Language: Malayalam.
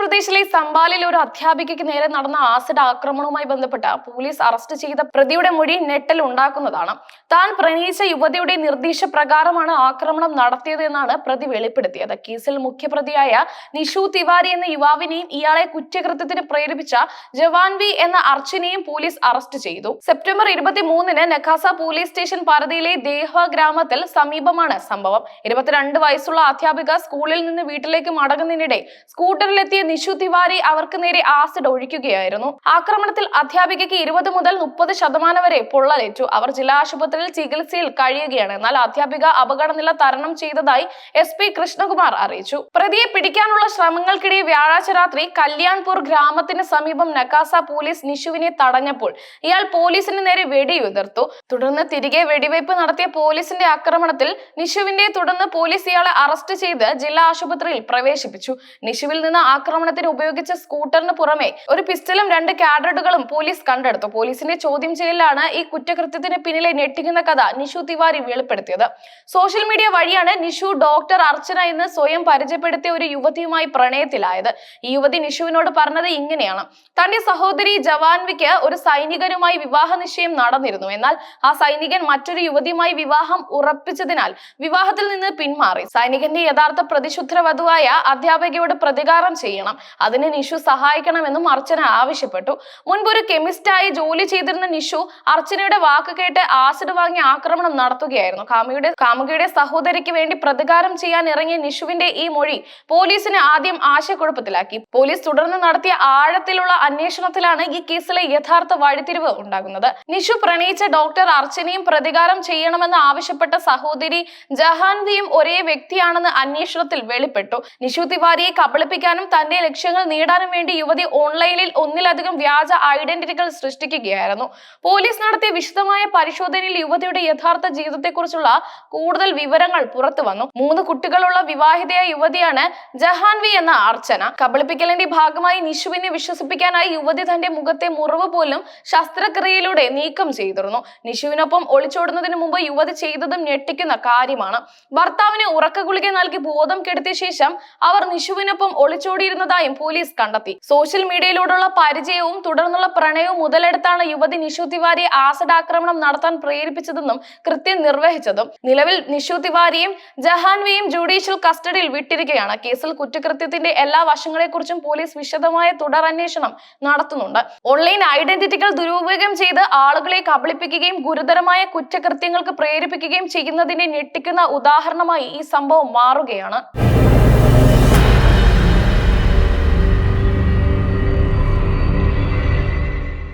ഉത്തർപ്രദേശിലെ സംബാലിൽ ഒരു അധ്യാപികയ്ക്ക് നേരെ നടന്ന ആസിഡ് ആക്രമണവുമായി ബന്ധപ്പെട്ട് പോലീസ് അറസ്റ്റ് ചെയ്ത പ്രതിയുടെ മൊഴി ഞെട്ടൽ ഉണ്ടാക്കുന്നതാണ്. താൻ പ്രണയിച്ച യുവതിയുടെ നിർദ്ദേശപ്രകാരമാണ് ആക്രമണം നടത്തിയത് എന്നാണ് പ്രതി വെളിപ്പെടുത്തിയത്. കേസിൽ മുഖ്യപ്രതിയായ നിഷു തിവാരി എന്ന യുവാവിനെയും ഇയാളെ കുറ്റകൃത്യത്തിന് പ്രേരിപ്പിച്ച ജവാൻ വി എന്ന അർച്ചനെയും പോലീസ് അറസ്റ്റ് ചെയ്തു. സെപ്റ്റംബർ ഇരുപത്തി മൂന്നിന് നഖാസ പോലീസ് സ്റ്റേഷൻ പാരതിയിലെ ദേഹ ഗ്രാമത്തിൽ സമീപമാണ് സംഭവം. ഇരുപത്തിരണ്ട് വയസ്സുള്ള അധ്യാപിക സ്കൂളിൽ നിന്ന് വീട്ടിലേക്ക് മടങ്ങുന്നതിനിടെ സ്കൂട്ടറിലെത്തിയ നിഷു തിവാരി അവർക്ക് നേരെ ആസിഡ് ഒഴിക്കുകയായിരുന്നു. ആക്രമണത്തിൽ അധ്യാപികയ്ക്ക് ഇരുപത് മുതൽ മുപ്പത് ശതമാനം വരെ പൊള്ളലേറ്റു. അവർ ജില്ലാ ആശുപത്രിയിൽ ചികിത്സയിൽ കഴിയുകയാണ്. എന്നാൽ അധ്യാപിക അപകടനില തരണം ചെയ്തതായി എസ് പി കൃഷ്ണകുമാർ അറിയിച്ചു. പ്രതിയെ പിടിക്കാനുള്ള ശ്രമങ്ങൾക്കിടെ വ്യാഴാഴ്ച രാത്രി കല്യാൺപൂർ ഗ്രാമത്തിന് സമീപം നക്കാസ പോലീസ് നിഷുവിനെ തടഞ്ഞപ്പോൾ ഇയാൾ പോലീസിന് നേരെ വെടിയുതിർത്തു. തുടർന്ന് തിരികെ വെടിവയ്പ് നടത്തിയ പോലീസിന്റെ ആക്രമണത്തിൽ നിഷുവിന്റെ തുടർന്ന് പോലീസ് ഇയാളെ അറസ്റ്റ് ചെയ്ത് ജില്ലാ ആശുപത്രിയിൽ പ്രവേശിപ്പിച്ചു. നിഷുവിൽ നിന്ന് ആക്രമണത്തിന് ഉപയോഗിച്ച സ്കൂട്ടറിന് പുറമെ ഒരു പിസ്റ്റലും രണ്ട് കാഡറ്റുകളും പോലീസ് കണ്ടെടുത്തു. പോലീസിന്റെ ചോദ്യം ചെയ്യലാണ് ഈ കുറ്റകൃത്യത്തിന് പിന്നിലെ ഞെട്ടിക്കുന്ന കഥ നിഷു തിവാരി വെളിപ്പെടുത്തിയത്. സോഷ്യൽ മീഡിയ വഴിയാണ് നിഷു ഡോക്ടർ അർച്ചന എന്ന് സ്വയം പരിചയപ്പെടുത്തിയ ഒരു യുവതിയുമായി പ്രണയത്തിലായത്. ഈ യുവതി നിഷുവിനോട് പറഞ്ഞത് ഇങ്ങനെയാണ്. തന്റെ സഹോദരി ജവാൻവിക്ക് ഒരു സൈനികനുമായി വിവാഹ നിശ്ചയം നടന്നിരുന്നു. എന്നാൽ ആ സൈനികൻ മറ്റൊരു യുവതിയുമായി വിവാഹം ഉറപ്പിച്ചതിനാൽ വിവാഹത്തിൽ നിന്ന് പിന്മാറി. സൈനികന്റെ യഥാർത്ഥ പ്രതിശുദ്ധ വധുവായ അധ്യാപികയോട് പ്രതികാരം ചെയ്യണം. അതിന് നിഷു സഹായിക്കണമെന്നും അർച്ചന ആവശ്യപ്പെട്ടു. മുൻപൊരു കെമിസ്റ്റായി ജോലി ചെയ്തിരുന്ന നിഷു അർച്ചനയുടെ വാക്ക് കേട്ട് ആസിഡ് വാങ്ങി ആക്രമണം നടത്തുകയായിരുന്നു. കാമുകിയുടെ കാമുകിയുടെ സഹോദരിക്ക് വേണ്ടി പ്രതികാരം ചെയ്യാൻ ഇറങ്ങിയ നിഷുവിന്റെ ഈ മൊഴി പോലീസിന് ആദ്യം ആശയക്കുഴപ്പത്തിലാക്കി. പോലീസ് തുടർന്ന് നടത്തിയ ആഴത്തിലുള്ള അന്വേഷണത്തിലാണ് ഈ കേസിലെ യഥാർത്ഥ വഴിത്തിരിവ് ഉണ്ടാകുന്നത്. നിഷു പ്രണയിച്ച ഡോക്ടർ അർച്ചനയും പ്രതികാരം ചെയ്യണമെന്ന് ആവശ്യപ്പെട്ട സഹോദരി ജഹാൻവിയും ഒരേ വ്യക്തിയാണെന്ന് അന്വേഷണത്തിൽ വെളിപ്പെട്ടു. നിഷു തിവാരിയെ കബളിപ്പിക്കാനും തന്റെ ലക്ഷ്യങ്ങൾ നേടാനും വേണ്ടി യുവതി ഓൺലൈനിൽ ഒന്നിലധികം വ്യാജ ഐഡന്റിറ്റികൾ സൃഷ്ടിക്കുകയായിരുന്നു. പോലീസ് നടത്തിയ വിശദമായ പരിശോധനയിൽ യുവതിയുടെ യഥാർത്ഥ ജീവിതത്തെക്കുറിച്ചുള്ള കൂടുതൽ വിവരങ്ങൾ പുറത്തു വന്നു. മൂന്ന് കുട്ടികളുള്ള വിവാഹിതയായ യുവതിയാണ് ജഹാൻവി എന്ന അർച്ചന. കബളിപ്പിക്കലിന്റെ ഭാഗമായി നിഷുവിനെ വിശ്വസിപ്പിക്കാനായി യുവതി തന്റെ മുഖത്തെ മുറിവ് പോലും ശസ്ത്രക്രിയയിലൂടെ നീക്കം ചെയ്തിരുന്നു. നിഷുവിനൊപ്പം ഒളിച്ചോടുന്നതിന് മുമ്പ് യുവതി ചെയ്തതും ഞെട്ടിക്കുന്ന കാര്യമാണ്. ഭർത്താവിന് ഉറക്ക ഗുളിക നൽകി ബോധം കെടുത്തിയ ശേഷം അവർ നിഷുവിനൊപ്പം ഒളിച്ചോടിയിരുന്നതായും പോലീസ് കണ്ടെത്തി. സോഷ്യൽ മീഡിയയിലൂടെയുള്ള പരിചയവും തുടർന്നുള്ള പ്രണയവും മുതലെടുത്താണ് യുവതി നിഷു തിവാരിയെ ആസിഡ് ആക്രമണം നടത്താൻ പ്രേരിപ്പിച്ചതെന്നും കൃത്യം നിർവഹിച്ചതും. നിലവിൽ നിഷു തിവാരിയും ജഹാൻവിയും ജുഡീഷ്യൽ കസ്റ്റഡിയിൽ വിട്ടിരിക്കുകയാണ് കേസിൽ കുറ്റകൃത്യത്തിന്റെ എല്ലാ വശങ്ങളെക്കുറിച്ചും പോലീസ് വിശദമായ തുടർ അന്വേഷണം നടത്തുന്നുണ്ട്. ഓൺലൈൻ ഐഡന്റിറ്റികൾ ദുരുപയോഗം ചെയ്ത് ആളുകളെ കബളിപ്പിക്കുകയും ഗുരുതരമായ കുറ്റകൃത്യങ്ങൾക്ക് പ്രേരിപ്പിക്കുകയും ചെയ്യുന്നതിനെ ഞെട്ടിക്കുന്ന ഉദാഹരണമായി ഈ സംഭവം മാറുകയാണ്.